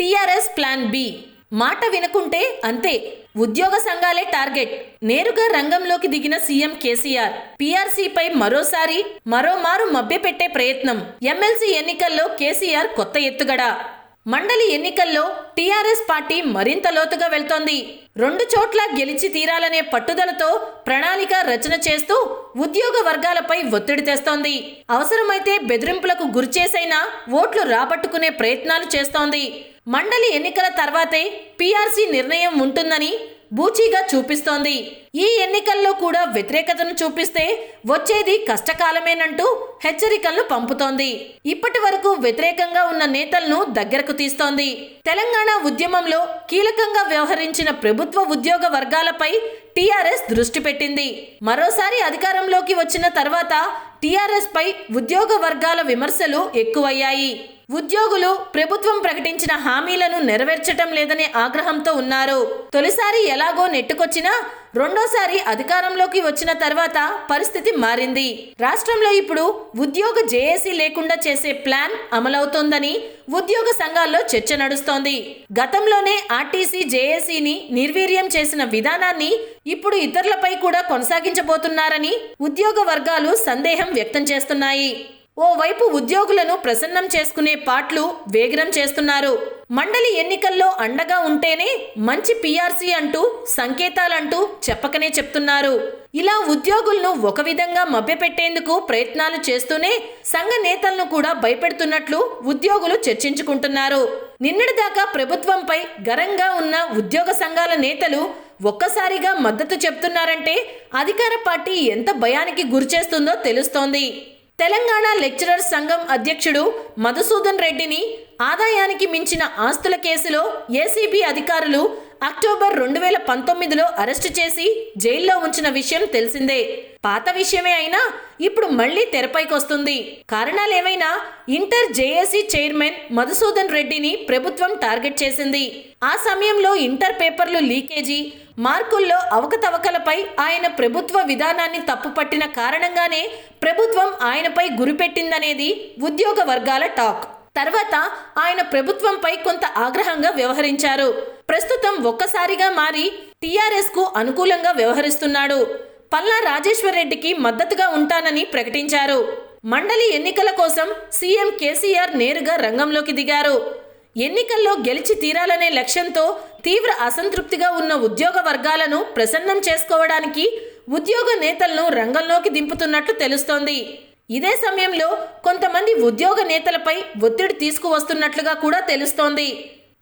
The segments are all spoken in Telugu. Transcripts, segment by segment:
TRS plan B. మాట వినకుంటే అంతే. ఉద్యోగ సంఘాలే టార్గెట్. నేరుగా రంగంలోకి దిగిన సీఎం కేసీఆర్. పీఆర్సీపై మరోసారి మరోమారు మభ్యపెట్టే ప్రయత్నం. ఎమ్మెల్సీ ఎన్నికల్లో కేసీఆర్ కొత్త ఎత్తుగడ. మండలి ఎన్నికల్లో టీఆర్ఎస్ పార్టీ మరింత లోతుగా వెళ్తోంది. రెండు చోట్ల గెలిచి తీరాలనే పట్టుదలతో ప్రణాళిక రచన చేస్తూ ఉద్యోగ వర్గాలపై ఒత్తిడి తెస్తోంది. అవసరమైతే బెదిరింపులకు గురిచేసైనా ఓట్లు రాబట్టుకునే ప్రయత్నాలు చేస్తోంది. మండలి ఎన్నికల తర్వాతే పీఆర్సీ నిర్ణయం ఉంటుందని బూచీగా చూపిస్తోంది. ఈ ఎన్నికల్లో కూడా వ్యతిరేకతను చూపిస్తే వచ్చేది కష్టకాలమేనంటూ హెచ్చరికలను పంపుతోంది. ఇప్పటి వరకు వ్యతిరేకంగా ఉన్న నేతలను దగ్గరకు తీస్తోంది. తెలంగాణ ఉద్యమంలో కీలకంగా వ్యవహరించిన ప్రభుత్వ ఉద్యోగ వర్గాలపై టీఆర్ఎస్ దృష్టి పెట్టింది. మరోసారి అధికారంలోకి వచ్చిన తర్వాత టీఆర్ఎస్ పై ఉద్యోగ వర్గాల విమర్శలు ఎక్కువయ్యాయి. ఉద్యోగులు ప్రభుత్వం ప్రకటించిన హామీలను నెరవేర్చటం లేదనే ఆగ్రహంతో ఉన్నారు. తొలిసారి ఎలాగో నెట్టుకొచ్చినా రెండోసారి అధికారంలోకి వచ్చిన తర్వాత పరిస్థితి మారింది. రాష్ట్రంలో ఇప్పుడు ఉద్యోగ జేఏసీ లేకుండా చేసే ప్లాన్ అమలవుతోందని ఉద్యోగ సంఘాల్లో చర్చ నడుస్తోంది. గతంలోనే ఆర్టీసీ జేఏసీని నిర్వీర్యం చేసిన విధానాన్ని ఇప్పుడు ఇతరులపై కూడా కొనసాగించబోతున్నారని ఉద్యోగ వర్గాలు సందేహం వ్యక్తం చేస్తున్నాయి. ఓవైపు ఉద్యోగులను ప్రసన్నం చేసుకునే పాట్లు వేగరం చేస్తున్నారు. మండలి ఎన్నికల్లో అండగా ఉంటేనే మంచి పీఆర్సీ అంటూ సంకేతాలంటూ చెప్పకనే చెప్తున్నారు. ఇలా ఉద్యోగులను ఒక విధంగా మభ్యపెట్టేందుకు ప్రయత్నాలు చేస్తూనే సంఘ నేతలను కూడా భయపెడుతున్నట్లు ఉద్యోగులు చర్చించుకుంటున్నారు. నిన్నటిదాకా ప్రభుత్వంపై గరంగా ఉన్న ఉద్యోగ సంఘాల నేతలు ఒక్కసారిగా మద్దతు చెప్తున్నారంటే అధికార పార్టీ ఎంత భయానికి గురిచేస్తుందో తెలుస్తోంది. తెలంగాణ లెక్చరర్ సంఘం అధ్యక్షుడు మధుసూదన్ రెడ్డిని ఆదాయానికి మించిన ఆస్తుల కేసులో ఏసీబీ అధికారులు అక్టోబర్ రెండు వేల పంతొమ్మిదిలో అరెస్టు చేసి జైల్లో ఉంచిన విషయం తెలిసిందే. పాత విషయమే అయినా ఇప్పుడు మళ్ళీ తెరపైకొస్తుంది. కారణాలేమైనా ఇంటర్ జేఏసీ చైర్మన్ మధుసూదన్ రెడ్డిని ప్రభుత్వం టార్గెట్ చేసింది. ఆ సమయంలో ఇంటర్ పేపర్లు లీకేజీ మార్కుల్లో అవకతవకలపై ఆయన ప్రభుత్వ విధానాన్ని తప్పుపట్టిన కారణంగానే ప్రభుత్వం ఆయనపై గురిపెట్టిందనేది ఉద్యోగ వర్గాల టాక్. తర్వాత ఆయన ప్రభుత్వంపై కొంత ఆగ్రహంగా వ్యవహరించారు. ప్రస్తుతం ఒక్కసారిగా మారి టీఆర్ఎస్కు అనుకూలంగా వ్యవహరిస్తున్నాడు. పల్లా రాజేశ్వర్రెడ్డికి మద్దతుగా ఉంటానని ప్రకటించారు. మండలి ఎన్నికల కోసం సీఎం కేసీఆర్ నేరుగా రంగంలోకి దిగారు. ఎన్నికల్లో గెలిచి తీరాలనే లక్ష్యంతో తీవ్ర అసంతృప్తిగా ఉన్న ఉద్యోగ వర్గాలను ప్రసన్నం చేసుకోవడానికి ఉద్యోగ నేతలను రంగంలోకి దింపుతున్నట్లు తెలుస్తోంది. ఇదే సమయంలో కొంతమంది ఉద్యోగ నేతలపై ఒత్తిడి తీసుకువస్తున్నట్లుగా కూడా తెలుస్తోంది.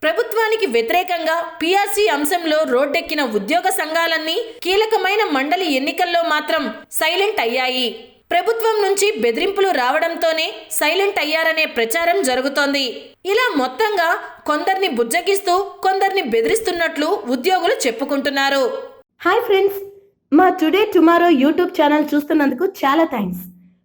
ప్రభుత్వానికి వ్యతిరేకంగా పీఆర్సీ అంశంలో రోడ్డెక్కిన ఉద్యోగ సంఘాలన్నీ కీలకమైన మండలి ఎన్నికల్లో మాత్రం సైలెంట్ అయ్యాయి. ప్రభుత్వం నుంచి బెదిరింపులు రావడంతోనే సైలెంట్ అయ్యారనే ప్రచారం జరుగుతోంది. ఇలా మొత్తంగా కొందరిని బుజ్జగిస్తూ కొందరిని బెదిరిస్తున్నట్లు ఉద్యోగులు చెప్పుకుంటున్నారు. హాయ్ ఫ్రెండ్స్ మా టుడే టుమారో యూట్యూబ్ ఛానల్ చూస్తున్నందుకు చాలా థ్యాంక్స్